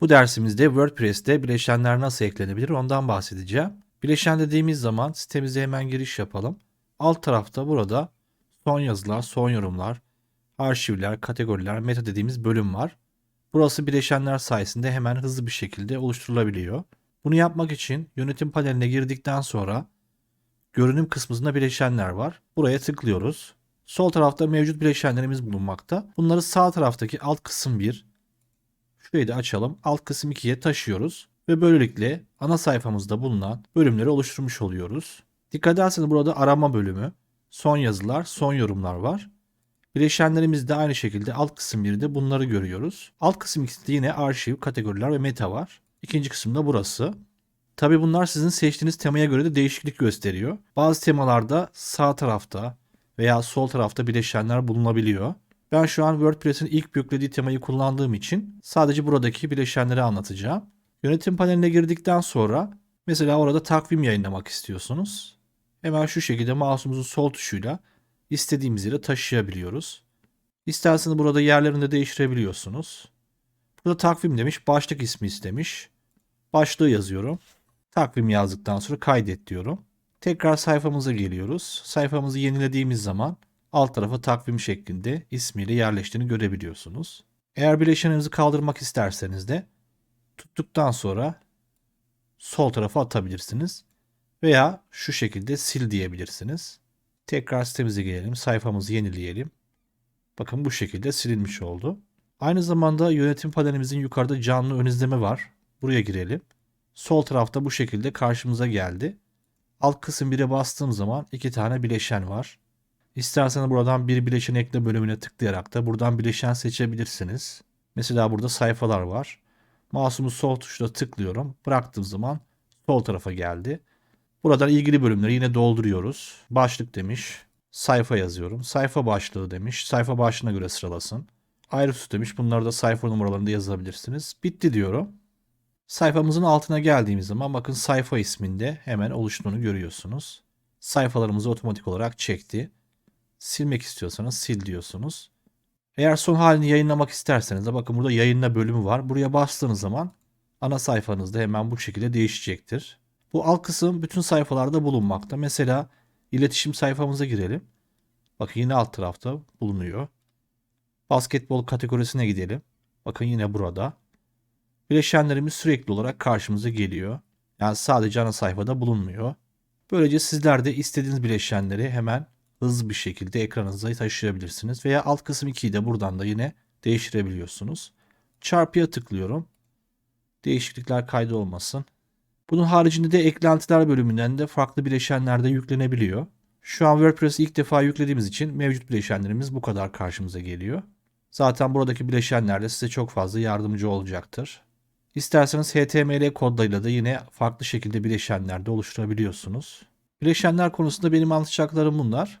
Bu dersimizde WordPress'te bileşenler nasıl eklenebilir ondan bahsedeceğim. Bileşen dediğimiz zaman sitemize hemen giriş yapalım. Alt tarafta burada son yazılar, son yorumlar, arşivler, kategoriler, meta dediğimiz bölüm var. Burası bileşenler sayesinde hemen hızlı bir şekilde oluşturulabiliyor. Bunu yapmak için yönetim paneline girdikten sonra görünüm kısmında bileşenler var. Buraya tıklıyoruz. Sol tarafta mevcut bileşenlerimiz bulunmakta. Bunları sağ taraftaki alt kısım 1, şurayı da açalım. Alt kısım 2'ye taşıyoruz. Ve böylelikle ana sayfamızda bulunan bölümleri oluşturmuş oluyoruz. Dikkat ederseniz burada arama bölümü, son yazılar, son yorumlar var. Bileşenlerimiz de aynı şekilde alt kısım 1'de bunları görüyoruz. Alt kısım 2'de yine arşiv, kategoriler ve meta var. İkinci kısımda burası. Tabi bunlar sizin seçtiğiniz temaya göre de değişiklik gösteriyor. Bazı temalarda sağ tarafta veya sol tarafta bileşenler bulunabiliyor. Ben şu an WordPress'in ilk yüklediği temayı kullandığım için sadece buradaki bileşenleri anlatacağım. Yönetim paneline girdikten sonra mesela orada takvim yayınlamak istiyorsunuz. Hemen şu şekilde mouse'umuzun sol tuşuyla istediğimiz yere taşıyabiliyoruz. İsterseniz burada yerlerini de değiştirebiliyorsunuz. Burada takvim demiş, başlık ismi istemiş. Başlığı yazıyorum. Takvim yazdıktan sonra kaydet diyorum. Tekrar sayfamıza geliyoruz. Sayfamızı yenilediğimiz zaman alt tarafa takvim şeklinde ismiyle yerleştiğini görebiliyorsunuz. Eğer bileşeninizi kaldırmak isterseniz de tuttuktan sonra sol tarafa atabilirsiniz. Veya şu şekilde sil diyebilirsiniz. Tekrar sitemize gelelim. Sayfamızı yenileyelim. Bakın bu şekilde silinmiş oldu. Aynı zamanda yönetim panelimizin yukarıda canlı ön izleme var. Buraya girelim. Sol tarafta bu şekilde karşımıza geldi. Alt kısım 1'e bastığım zaman iki tane bileşen var. İsterseniz buradan bir bileşen ekle bölümüne tıklayarak da buradan bileşen seçebilirsiniz. Mesela burada sayfalar var. Mouse'umu sol tuşla tıklıyorum. Bıraktığım zaman sol tarafa geldi. Buradan ilgili bölümleri yine dolduruyoruz. Başlık demiş. Sayfa yazıyorum. Sayfa başlığı demiş. Sayfa başlığına göre sıralasın. Ayrısı demiş. Bunları da sayfa numaralarını da yazabilirsiniz. Bitti diyorum. Sayfamızın altına geldiğimiz zaman bakın sayfa isminde hemen oluştuğunu görüyorsunuz. Sayfalarımızı otomatik olarak çekti. Silmek istiyorsanız sil diyorsunuz. Eğer son halini yayınlamak isterseniz de bakın burada yayınla bölümü var. Buraya bastığınız zaman ana sayfanızda hemen bu şekilde değişecektir. Bu alt kısım bütün sayfalarda bulunmakta. Mesela iletişim sayfamıza girelim. Bakın yine alt tarafta bulunuyor. Basketbol kategorisine gidelim. Bakın yine burada. Bileşenlerimiz sürekli olarak karşımıza geliyor. Yani sadece ana sayfada bulunmuyor. Böylece sizler de istediğiniz bileşenleri hemen hızlı bir şekilde ekranınıza taşıyabilirsiniz. Veya alt kısım 2'yi de buradan da yine değiştirebiliyorsunuz. Çarpıya tıklıyorum. Değişiklikler kaydı olmasın. Bunun haricinde de eklentiler bölümünden de farklı bileşenler de yüklenebiliyor. Şu an WordPress'i ilk defa yüklediğimiz için mevcut bileşenlerimiz bu kadar karşımıza geliyor. Zaten buradaki bileşenler de size çok fazla yardımcı olacaktır. İsterseniz HTML kodlarıyla da yine farklı şekilde bileşenler de oluşturabiliyorsunuz. Bileşenler konusunda benim anlatacaklarım bunlar.